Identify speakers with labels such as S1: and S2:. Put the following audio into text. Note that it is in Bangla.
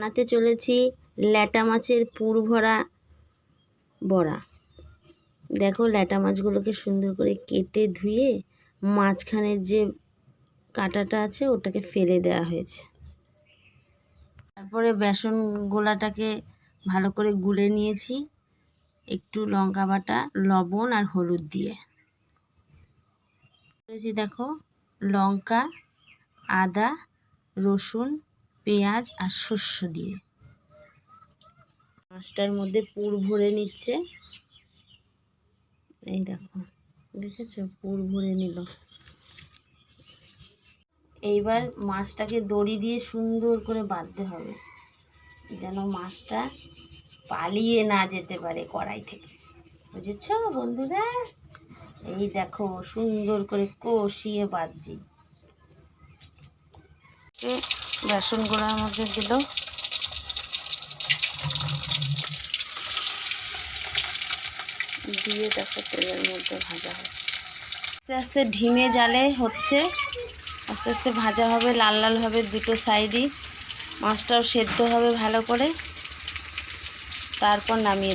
S1: বানাতে চলেছি ল্যাটা মাছের পুর ভরা বড়া। দেখো ল্যাটা মাছগুলোকে সুন্দর করে কেটে ধুয়ে মাঝখানের যে কাঁটাটা আছে ওটাকে ফেলে দেওয়া হয়েছে। তারপরে বেসন গোলাটাকে ভালো করে গুলে নিয়েছি একটু লঙ্কা বাটা, লবণ আর হলুদ দিয়ে। দেখো লঙ্কা, আদা, রসুন পেঁয়াজ আর শস্য দিয়ে। মাছটার মধ্যে পুর ভরে নিচ্ছে। এই দেখো, দেখেছ? পুর ভরে নিল। এইবার মাছটাকে দড়ি দিয়ে সুন্দর করে বাঁধতে হবে, যেন মাছটা পালিয়ে না যেতে পারে কড়াই থেকে। বুঝেছ বন্ধুরা? এই দেখো, সুন্দর করে কষিয়ে বাঁধছি। বেসন গোড়ার মধ্যে দিল। দিয়ে তারপর তেলের মধ্যে ভাজা হবে। আস্তে আস্তে ঢিমে জালে হচ্ছে। আস্তে আস্তে ভাজা হবে, লাল লাল হবে দুটো সাইডই। মাছটাও সেদ্ধ হবে ভালো করে। তারপর নামিয়ে